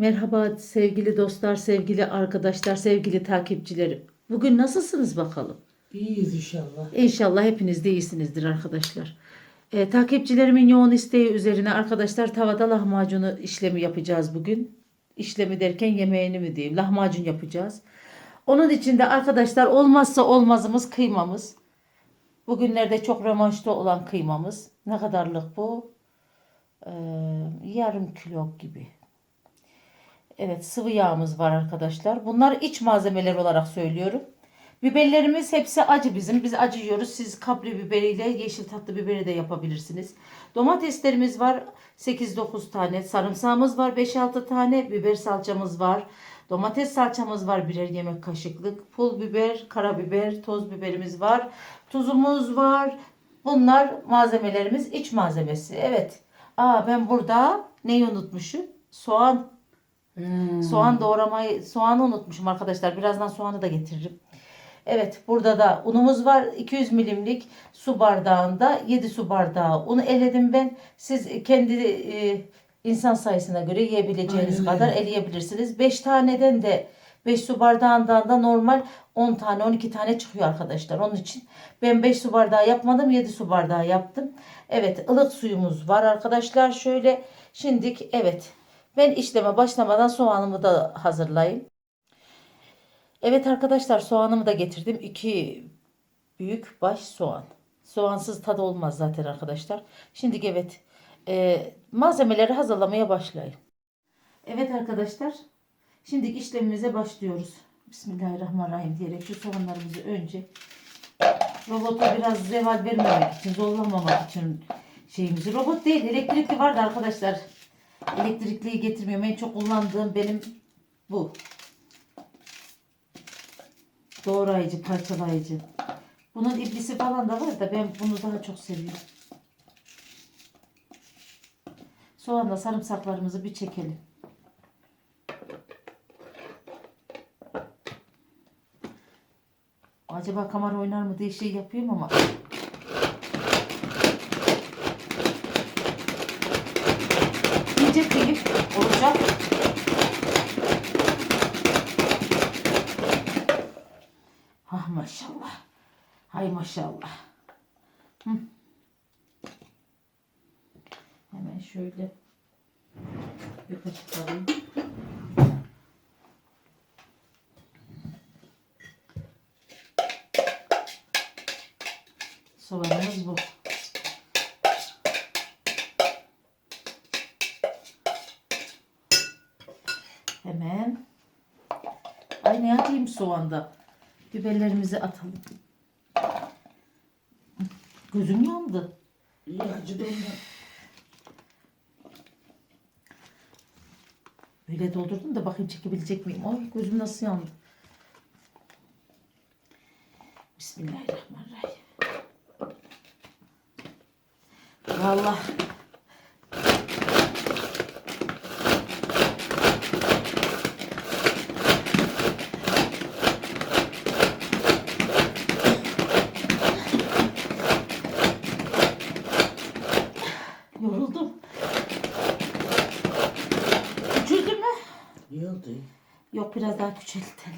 Merhaba sevgili dostlar, sevgili arkadaşlar, sevgili takipçilerim. Bugün nasılsınız bakalım? İyiyiz inşallah. İnşallah hepiniz de iyisinizdir arkadaşlar. Ee, takipçilerimin yoğun isteği üzerine arkadaşlar tavada lahmacunu işlemi yapacağız bugün. İşlemi derken yemeğini mi diyeyim lahmacun yapacağız. Onun için de arkadaşlar olmazsa olmazımız kıymamız. Bugünlerde çok revaçta olan kıymamız. Ne kadarlık bu? Ee, yarım kilo gibi. Evet sıvı yağımız var arkadaşlar. Bunlar iç malzemeler olarak söylüyorum. Biberlerimiz hepsi acı bizim. Biz acı yiyoruz. Siz kapri biberiyle yeşil tatlı biberi de yapabilirsiniz. Domateslerimiz var 8-9 tane. Sarımsağımız var 5-6 tane. Biber salçamız var. Domates salçamız var birer yemek kaşıklık. Pul biber, karabiber, toz biberimiz var. Tuzumuz var. Bunlar malzemelerimiz iç malzemesi. Evet. Aa ben burada neyi unutmuşum? Soğan. Hmm. Soğan doğramayı, soğanı unutmuşum arkadaşlar. Birazdan soğanı da getiririm. Evet burada da unumuz var. 200 milimlik su bardağında 7 su bardağı un eledim ben. Siz kendi e, insan sayısına göre yiyebileceğiniz Aynen kadar eleyebilirsiniz. 5 taneden de 5 su bardağından da normal 10 tane 12 tane çıkıyor arkadaşlar. Onun için ben 5 su bardağı yapmadım 7 su bardağı yaptım. Evet ılık suyumuz var arkadaşlar. Şöyle şimdilik evet ben işleme başlamadan soğanımı da hazırlayayım. Evet arkadaşlar soğanımı da getirdim. 2 büyük baş soğan. Soğansız tadı olmaz zaten arkadaşlar. Şimdi evet e, malzemeleri hazırlamaya başlayayım. Evet arkadaşlar. Şimdi işlemimize başlıyoruz. Bismillahirrahmanirrahim diyerek şu soğanlarımızı önce robota biraz zeval vermemek için, zorlamamak için şeyimizi. Robot değil, elektrikli vardı arkadaşlar. Elektrikliyi getirmiyorum. En çok kullandığım benim bu. Doğrayıcı, parçalayıcı. Bunun iblisi falan da var da ben bunu daha çok seviyorum. Soğanla sarımsaklarımızı bir çekelim. Acaba kamera oynar mı diye şey yapıyorum ama. Maşallah. Hı. Hemen şöyle bir kaşık alayım. Soğanımız bu. Hemen. Ay ne yapayım soğanda? Biberlerimizi atalım. Gözüm yandı. İyi acıdı ondan. Böyle doldurdum da bakayım çekebilecek miyim? Ay gözüm nasıl yandı. Bismillahirrahmanirrahim. Vallahi yoruldum. Küçüldü mü? Yıldı. Yok biraz daha küçültelim.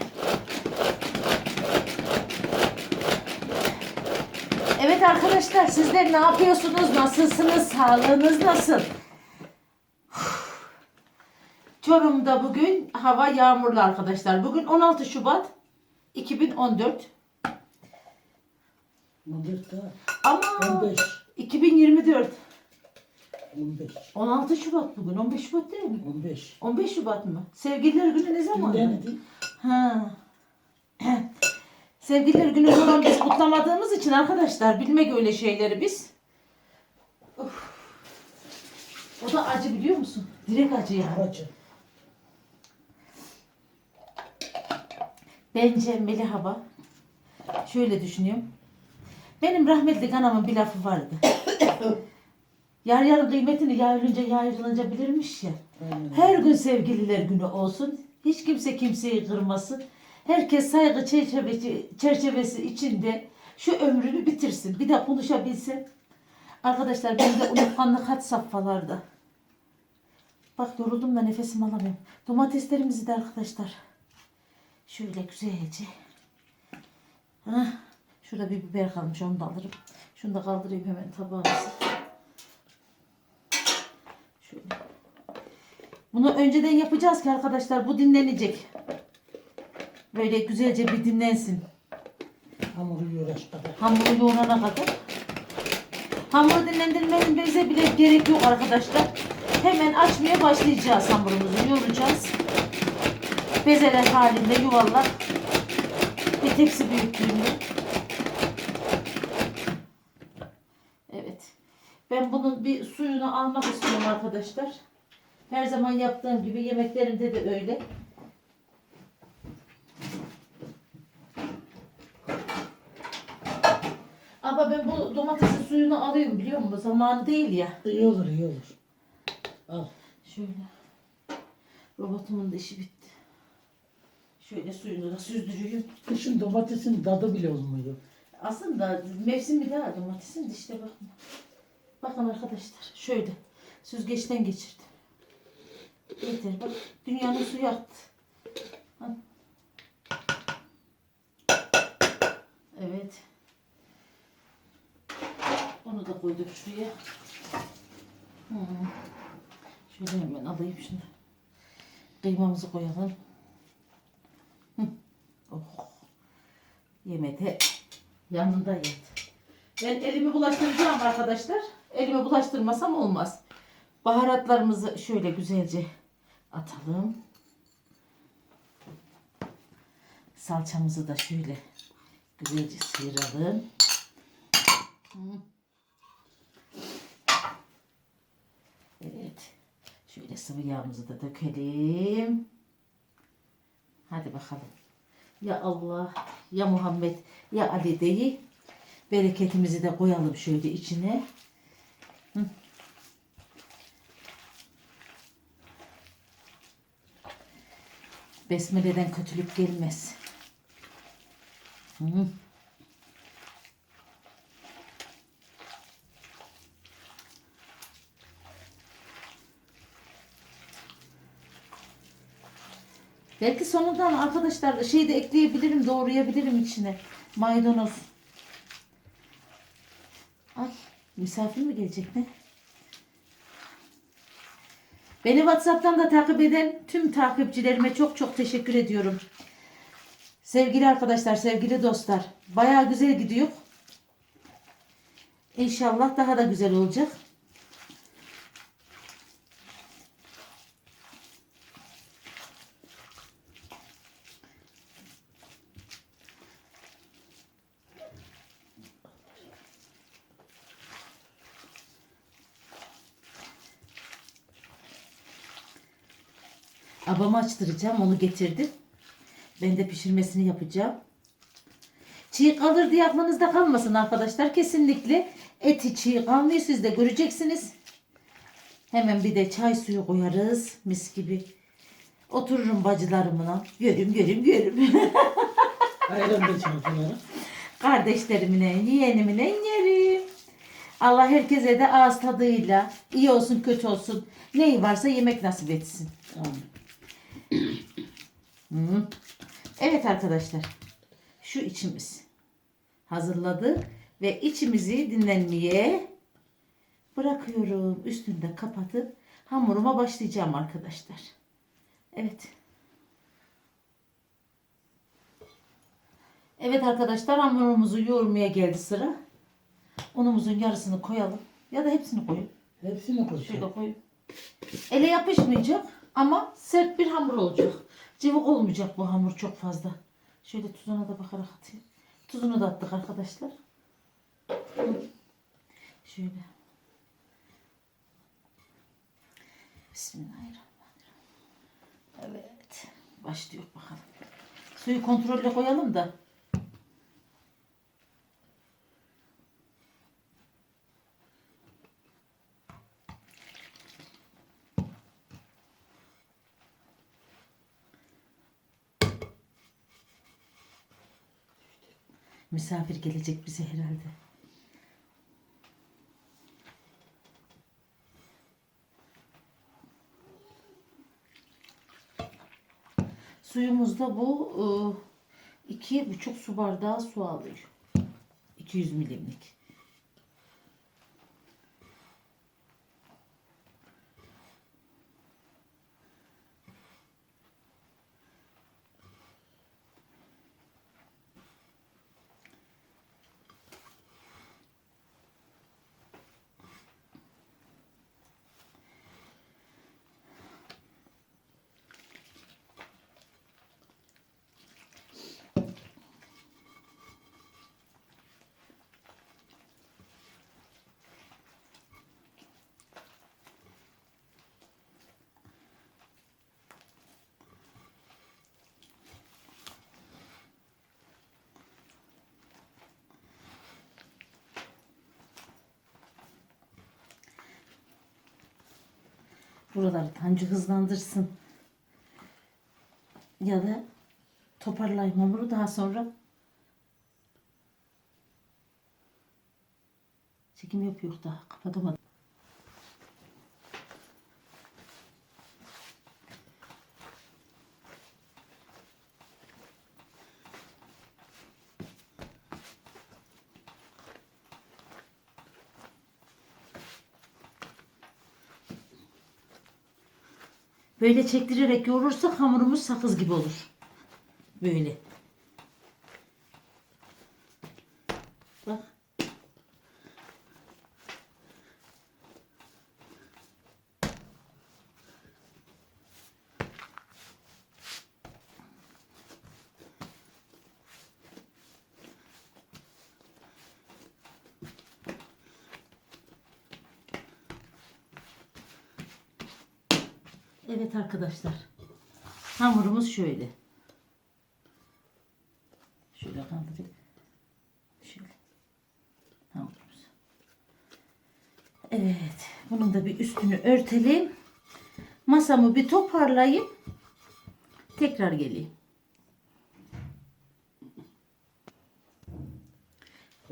Evet arkadaşlar sizler ne yapıyorsunuz? Nasılsınız? Sağlığınız nasıl? Çorum'da bugün hava yağmurlu arkadaşlar. Bugün 16 Şubat 2014. 14 daha. Ama 15. 2024. 15. 16 Şubat bugün. 15 Şubat değil mi? 15. 15 Şubat mı? Sevgililer günü ne zaman? Günden değil. Ha. Sevgililer günü falan biz kutlamadığımız için arkadaşlar bilmek öyle şeyleri biz. Of. O da acı biliyor musun? Direkt acı yani. Acı. Bence Melih Hava şöyle düşünüyorum. Benim rahmetli anamın bir lafı vardı. Yar yarın kıymetini yar ölünce yar ayrılınca bilirmiş ya. Aynen. Her gün sevgililer günü olsun. Hiç kimse kimseyi kırmasın. Herkes saygı çerçevesi, çerçevesi içinde şu ömrünü bitirsin. Bir de konuşabilsin. Arkadaşlar benim de unutkanlık had safhalarda. Bak yoruldum da nefesimi alamıyorum. Domateslerimizi de arkadaşlar. Şöyle güzelce. Hah. Şurada bir biber kalmış onu da alırım. Şunu da kaldırayım hemen tabağımıza. Şöyle. Bunu önceden yapacağız ki arkadaşlar bu dinlenecek. Böyle güzelce bir dinlensin. Hamuru yoğuraş kadar. Hamuru yoğurana kadar. Hamuru dinlendirmenin bize bile gerek yok arkadaşlar. Hemen açmaya başlayacağız hamurumuzu. Yoğuracağız. Bezeler halinde yuvarlak. Bir tepsi büyüklüğünde. Evet. Ben bunun bir suyunu almak istiyorum arkadaşlar. Her zaman yaptığım gibi yemeklerimde de öyle. Ama ben bu domatesin suyunu alıyorum biliyor musun? Zamanı değil ya. İyi olur iyi olur. Al. Şöyle. Robotumun da işi bitti. Şöyle suyunu da süzdürüyorum. Kışın domatesin tadı bile olmuyor. Aslında mevsimi daha domatesin de işte bakma. Bakın arkadaşlar şöyle süzgeçten geçirdim. Yeter bak dünyanın suyu aktı. Evet. Onu da koyduk şuraya. Şöyle hemen alayım şunu. Kıymamızı koyalım. Oh. Yemedi. Yanında yet. Ben elimi bulaştıracağım arkadaşlar. Elimi bulaştırmasam olmaz. Baharatlarımızı şöyle güzelce atalım. Salçamızı da şöyle güzelce sıyıralım. Evet. Şöyle sıvı yağımızı da dökelim. Hadi bakalım. Ya Allah, ya Muhammed, ya Ali deyi. Bereketimizi de koyalım şöyle içine. Besmele'den kötülük gelmez. Hı. Belki sonundan arkadaşlar şey de ekleyebilirim, doğrayabilirim içine. Maydanoz. Ay, misafir mi gelecek ne? Beni WhatsApp'tan da takip eden tüm takipçilerime çok çok teşekkür ediyorum. Sevgili arkadaşlar, sevgili dostlar. Bayağı güzel gidiyor. İnşallah daha da güzel olacak. Abamı açtıracağım. Onu getirdim. Ben de pişirmesini yapacağım. Çiğ kalır diye aklınızda kalmasın arkadaşlar. Kesinlikle eti çiğ kalmıyor. Siz de göreceksiniz. Hemen bir de çay suyu koyarız. Mis gibi. Otururum bacılarımla. Görüm görüm görüm. Ayran da çantalara. Kardeşlerimle, yeğenimle yerim. Allah herkese de ağız tadıyla iyi olsun kötü olsun neyi varsa yemek nasip etsin. Amin. Evet arkadaşlar. Şu içimiz hazırladı ve içimizi dinlenmeye bırakıyorum. Üstünde kapatıp hamuruma başlayacağım arkadaşlar. Evet. Evet arkadaşlar hamurumuzu yoğurmaya geldi sıra. Unumuzun yarısını koyalım. Ya da hepsini koyun. Hepsini koy. Şöyle koyayım. Ele yapışmayacak ama sert bir hamur olacak. Cıvık olmayacak bu hamur çok fazla. Şöyle tuzuna da bakarak atayım. Tuzunu da attık arkadaşlar. Şöyle. Bismillahirrahmanirrahim. Evet. Başlıyor bakalım. Suyu kontrolle koyalım da. Misafir gelecek bize herhalde. Suyumuzda bu e, iki buçuk su bardağı su alıyor. 200 milimlik. Buraları Tanju hızlandırsın. Ya da toparlayayım hamuru daha sonra çekim yapıyor daha kapatamadım. Böyle çektirerek yoğurursak hamurumuz sakız gibi olur. Böyle. Bak. Evet arkadaşlar. Hamurumuz şöyle. Şöyle kaldırayım. Şöyle. Hamurumuz. Evet. Bunun da bir üstünü örtelim. Masamı bir toparlayayım. Tekrar geleyim.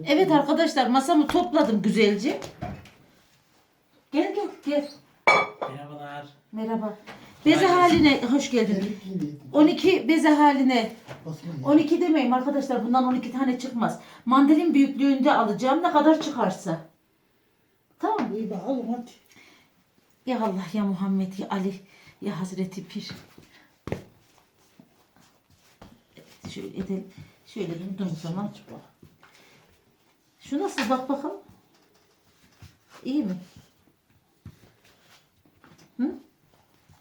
Evet arkadaşlar masamı topladım güzelce. Gel gel gel. Merhabalar. Merhaba. Beze haline hoş geldin. 12 beze haline. Osman 12 demeyin arkadaşlar bundan 12 tane çıkmaz. Mandalin büyüklüğünde alacağım ne kadar çıkarsa. Tamam. İyi bakalım hadi. Ya Allah ya Muhammed ya Ali ya Hazreti Pir. Evet, şöyle edelim. Şöyle durduğum zaman. Şu nasıl bak bakalım. İyi mi? Hı?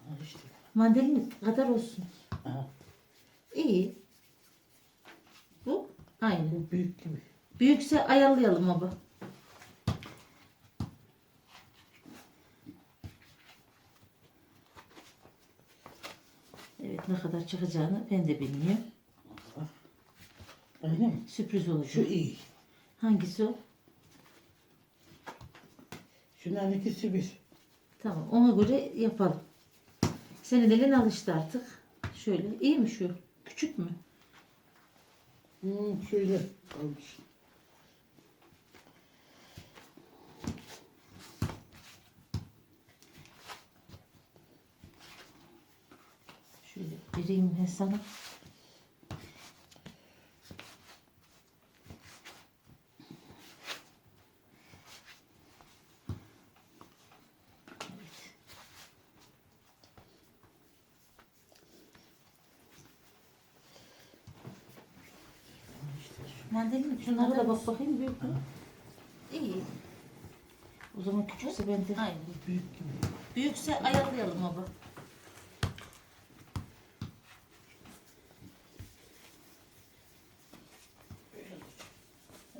Ha işte. Mandalin kadar olsun. Aha. İyi. Bu aynı. Bu büyük gibi. Büyükse ayarlayalım abi. Evet ne kadar çıkacağını ben de bilmiyorum. Öyle mi? Sürpriz olacak. Şu iyi. Hangisi o? Şunların ikisi bir. Tamam ona göre yapalım. Senin elin alıştı artık. Şöyle iyi mi şu? Küçük mü? Hmm, şöyle olmuş. Şöyle vereyim ben sana. Şunlara da bak bakayım büyük mü? İyi. O zaman küçükse ben de... Aynen. Büyük gibi. Büyükse ayarlayalım baba.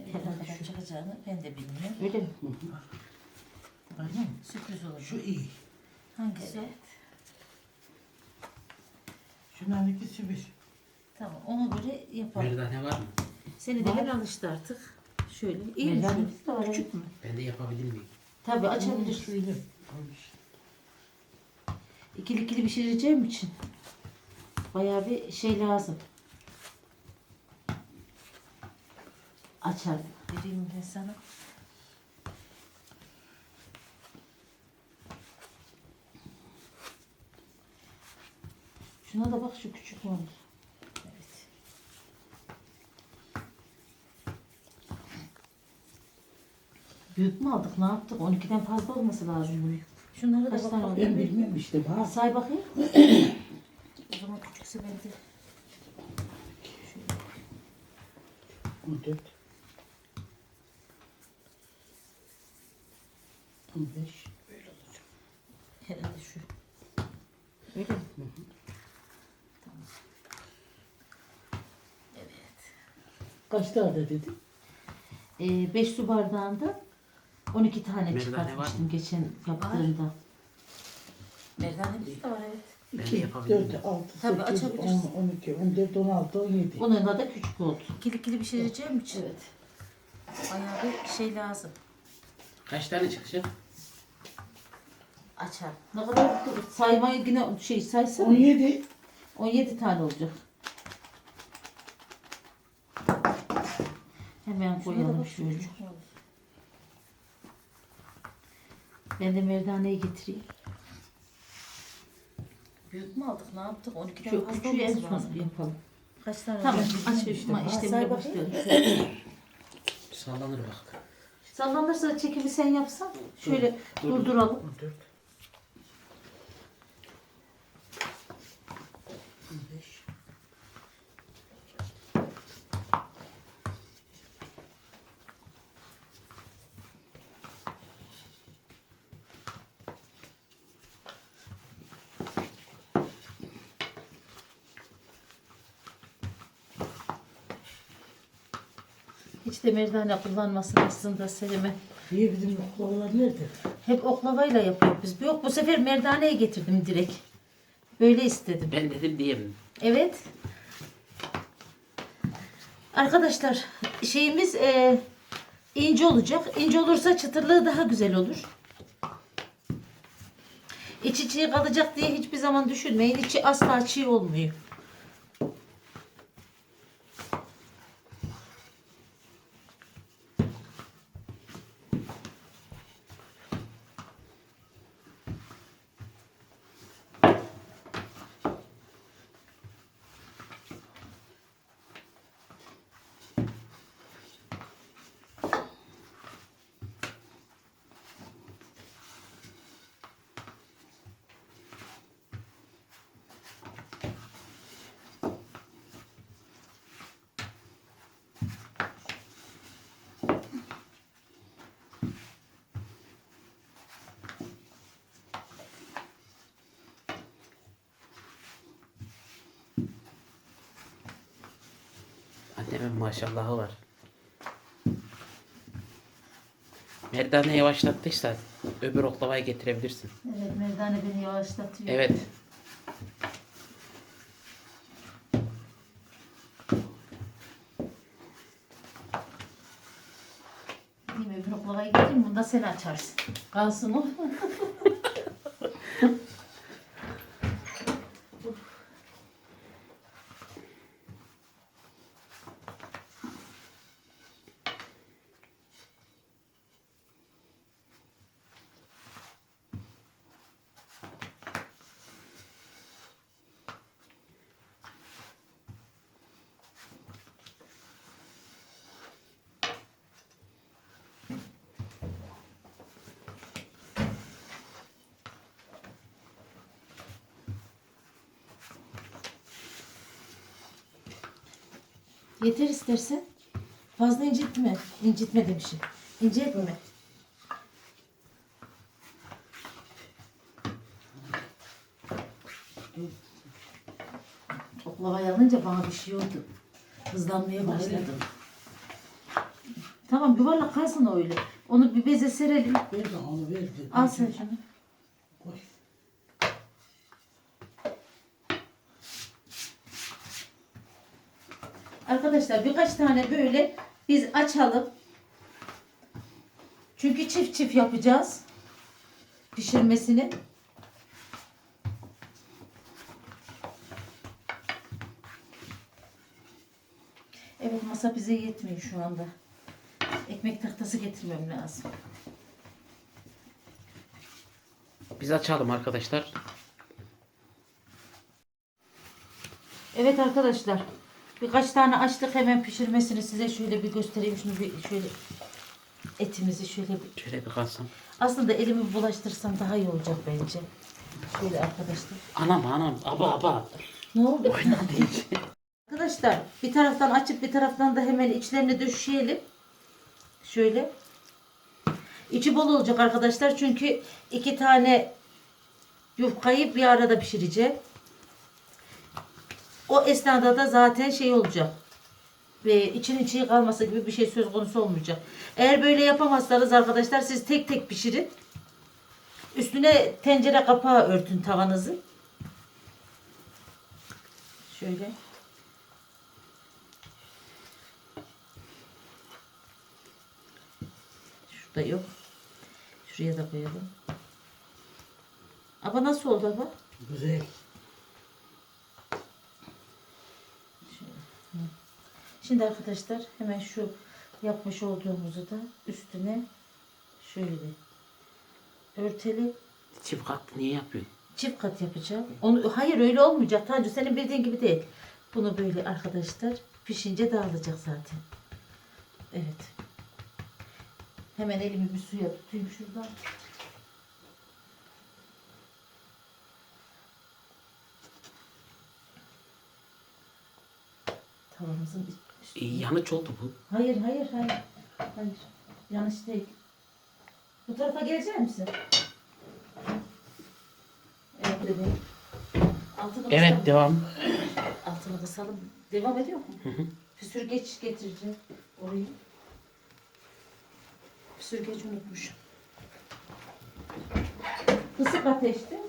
Ne kadar çıkacağını ben de bilmiyorum. Öyle mi? Aynen? Sürpriz olur. Şu iyi. Hangisi? Şunların ikisi bir. Tamam ona göre yapalım. Merdane var mı? Seni de el alıştı artık. Şöyle. İyi mi? Var, Küçük mü? Ben de yapabilir miyim? Tabii açabilirsin. olmuş. İkili ikili pişireceğim için. Bayağı bir şey lazım. Açar. Vereyim ben sana. Şuna da bak şu küçük olan. Evet. Büyük mü aldık? Ne yaptık? 12'den fazla olması lazım büyük. Şunları Kaç da tane bak. oldu? Ben bilmiyorum işte bak. Say bakayım. O zaman küçükse bende. 14. 15. Böyle olacak. Herhalde şu. Öyle mi? Tamam. Evet. Kaç tane dedi? 5 su bardağında 12 tane Merdane çıkartmıştım geçen yaptığımda. Merdanemiz de var evet. Ben de 2, yapabilirim. 4, 6, Tabii, 8, 10, açabilirsin. 12, 14, 16, 17. Onunla da küçük oldu. İkili ikili bir şey diyeceğim için. Evet. Bayağı bir şey lazım. Kaç tane çıkacak? Açar. Ne kadar saymayı yine şey saysana. 17. 17 tane olacak. Hemen Şuna da koyalım bak şöyle. küçük olur. Ben de merdaneyi getireyim. Büyük mü aldık? Ne yaptık? 12'den Şu fazla küçüğü en olması son lazım. yapalım. Kaç tane Tamam olacak? aç işte. işte say bakayım. başlayalım. Sallanır bak. Sallanırsa çekimi sen yapsan şöyle Dur. durduralım. 14. 15. Hiç de merdane kullanmasın aslında Selim'e. Niye bizim okullar nerede? Hep oklavayla yapıyor biz. Yok bu sefer merdaneye getirdim direkt. Böyle istedim. Ben dedim diyeyim. Evet. Arkadaşlar şeyimiz e, ince olacak. İnce olursa çıtırlığı daha güzel olur. İçi çiğ kalacak diye hiçbir zaman düşünmeyin. İçi asla çiğ olmuyor. Maşallahı var. Merdane yavaşlattıysa öbür oklavayı getirebilirsin. Evet merdane beni yavaşlatıyor. Evet. Değil mi? Öbür oklavayı getireyim. Bunu da sen açarsın. Kalsın o. Yeter istersen. Fazla incitme. İncitme demişim. İnce etme. Oklavayı alınca bana bir şey oldu. Hızlanmaya başladım. Tamam yuvarlak kalsın öyle. Onu bir beze serelim. Ver bana onu ver. ver. Al sen şunu. Arkadaşlar birkaç tane böyle biz açalım. Çünkü çift çift yapacağız. Pişirmesini. Evet masa bize yetmiyor şu anda. Ekmek tahtası getirmem lazım. Biz açalım arkadaşlar. Evet arkadaşlar. Birkaç tane açtık hemen pişirmesini size şöyle bir göstereyim. Şunu bir şöyle etimizi şöyle bir Şöyle bir kalsam. aslında elimi bulaştırsam daha iyi olacak bence. Şöyle arkadaşlar. Anam anam. Aba aba. Ne oldu? Arkadaşlar bir taraftan açıp bir taraftan da hemen içlerine döşeyelim. Şöyle. İçi bol olacak arkadaşlar çünkü iki tane yufkayı bir arada pişireceğim. O esnada da zaten şey olacak. Ve için içi kalması gibi bir şey söz konusu olmayacak. Eğer böyle yapamazsanız arkadaşlar siz tek tek pişirin. Üstüne tencere kapağı örtün tavanızı. Şöyle. Şurada yok. Şuraya da koyalım. Aba nasıl oldu aba? Güzel. Şimdi arkadaşlar hemen şu yapmış olduğumuzu da üstüne şöyle örtelim. Çift katlı niye yapıyorsun? Çift kat yapacağım. Onu, hayır öyle olmayacak Tanju senin bildiğin gibi değil. Bunu böyle arkadaşlar pişince dağılacak zaten. Evet. Hemen elimi bir suya tutayım şuradan. Tavamızın İyi yanıç oldu bu. Hayır, hayır, hayır. Hayır. Yanlış değil. Bu tarafa gelecek misin? Evet bebeğim. Altını Evet kısalım. devam. Altını kısalım. Devam ediyor mu? Bir sürgeç getireceğim orayı. Bir sürgeç unutmuşum. Kısık ateşte.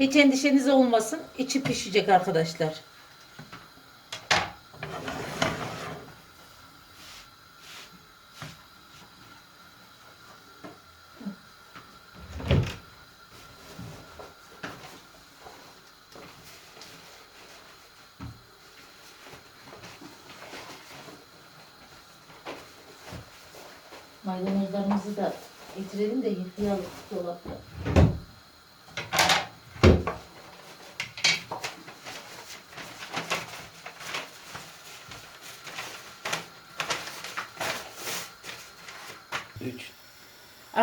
Hiç endişeniz olmasın. İçi pişecek arkadaşlar. Maydanozlarımızı da getirelim de yıkayalım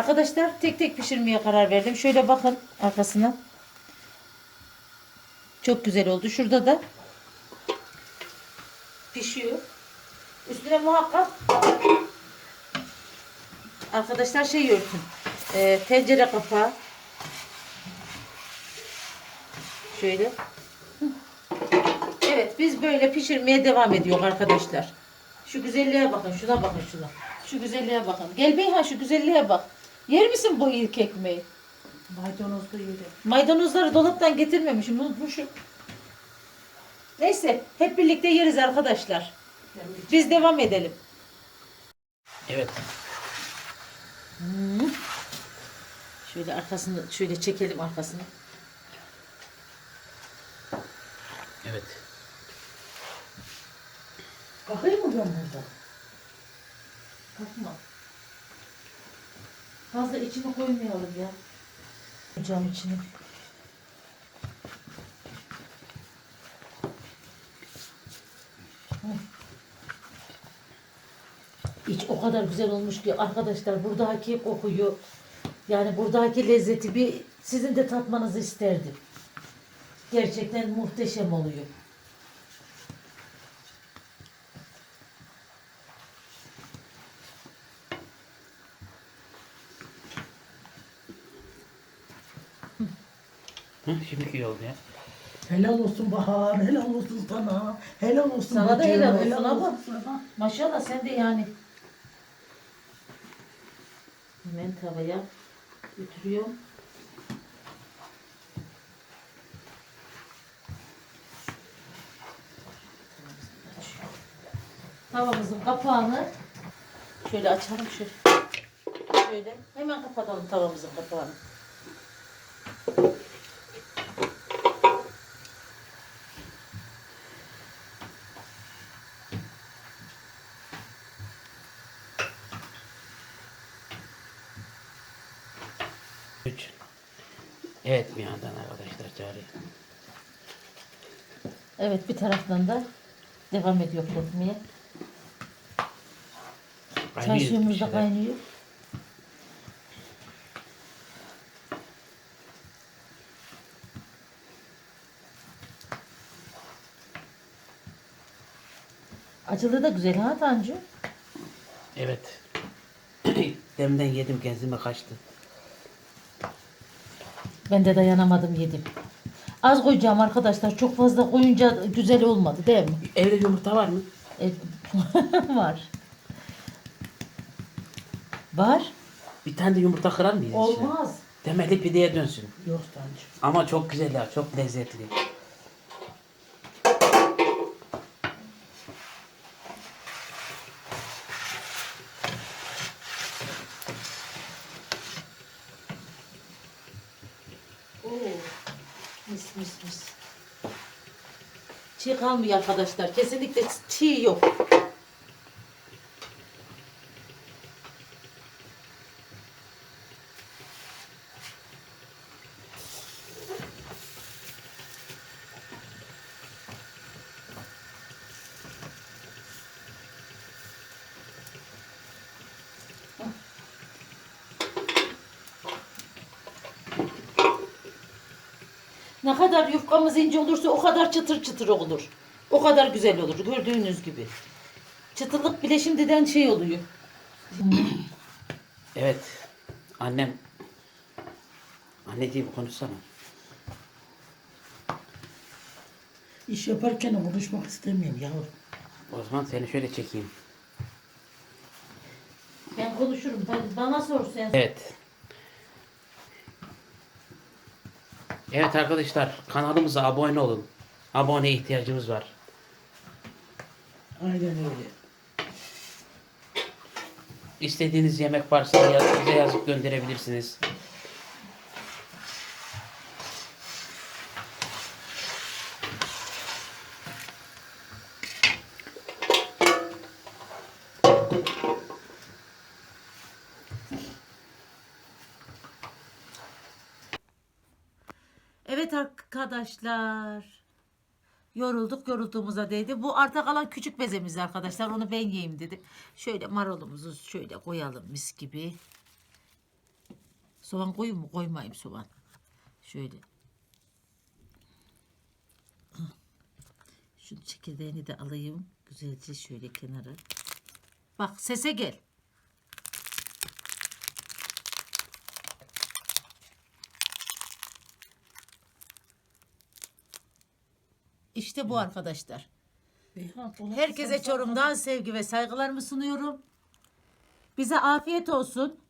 Arkadaşlar tek tek pişirmeye karar verdim. Şöyle bakın arkasına. Çok güzel oldu. Şurada da pişiyor. Üstüne muhakkak arkadaşlar şey örtün. Ee, tencere kapağı. Şöyle. Evet biz böyle pişirmeye devam ediyor arkadaşlar. Şu güzelliğe bakın. Şuna bakın şuna. Şu güzelliğe bakın. Gel Beyha şu güzelliğe bak. Yer misin bu ilk ekmeği? Maydanozlu yeri. Maydanozları dolaptan getirmemişim. Unutmuşum. Neyse hep birlikte yeriz arkadaşlar. Biz devam edelim. Evet. Şöyle arkasını şöyle çekelim arkasını. Evet. Kalkayım mı ben burada? Bakma. Fazla içine koymayalım ya. Ocağın içine. İç o kadar güzel olmuş ki arkadaşlar buradaki kokuyu yani buradaki lezzeti bir sizin de tatmanızı isterdim. Gerçekten muhteşem oluyor. Hı, şimdi iyi oldu ya. Helal olsun Bahar, helal olsun sana. Helal olsun Sana da bacım, helal olsun abla. olsun sana. Maşallah sen de yani. Hemen tavaya götürüyorum. Tavamızın kapağını şöyle açalım şöyle. Şöyle hemen kapatalım tavamızın kapağını. Evet bir yandan arkadaşlar cari. Evet bir taraftan da devam ediyor kokmaya. Çay suyumuz da kaynıyor. Acılı da güzel ha Tancu. Evet. Demden yedim genzime kaçtı. Ben de dayanamadım yedim. Az koyacağım arkadaşlar. Çok fazla koyunca güzel olmadı değil mi? Evde yumurta var mı? E, var. Var. Bir tane de yumurta kırar mıyız? Olmaz. Demeli pideye dönsün. Yok Tanju. Ama çok güzel ya, çok lezzetli. Oo. Mis mis mis. Çiğ kalmıyor arkadaşlar. Kesinlikle çiğ yok. Ne kadar yufkamız ince olursa o kadar çıtır çıtır olur. O kadar güzel olur gördüğünüz gibi. Çıtırlık bile şimdiden şey oluyor. Evet. Annem. Anneciğim konuşsana. İş yaparken konuşmak istemiyorum yavrum. O zaman seni şöyle çekeyim. Ben konuşurum. Bana sor sen. Evet. Evet arkadaşlar kanalımıza abone olun. Abone ihtiyacımız var. Aynen öyle. İstediğiniz yemek varsa yaz- bize yazıp gönderebilirsiniz. Evet arkadaşlar. Yorulduk yorulduğumuza değdi. Bu arta kalan küçük bezemiz arkadaşlar. Onu ben yiyeyim dedim. Şöyle marulumuzu şöyle koyalım mis gibi. Soğan koyayım mı? Koymayayım soğan. Şöyle. Şunu çekirdeğini de alayım. Güzelce şöyle kenara. Bak sese gel. İşte bu arkadaşlar. Herkese Çorum'dan sevgi ve saygılarımı sunuyorum. Bize afiyet olsun.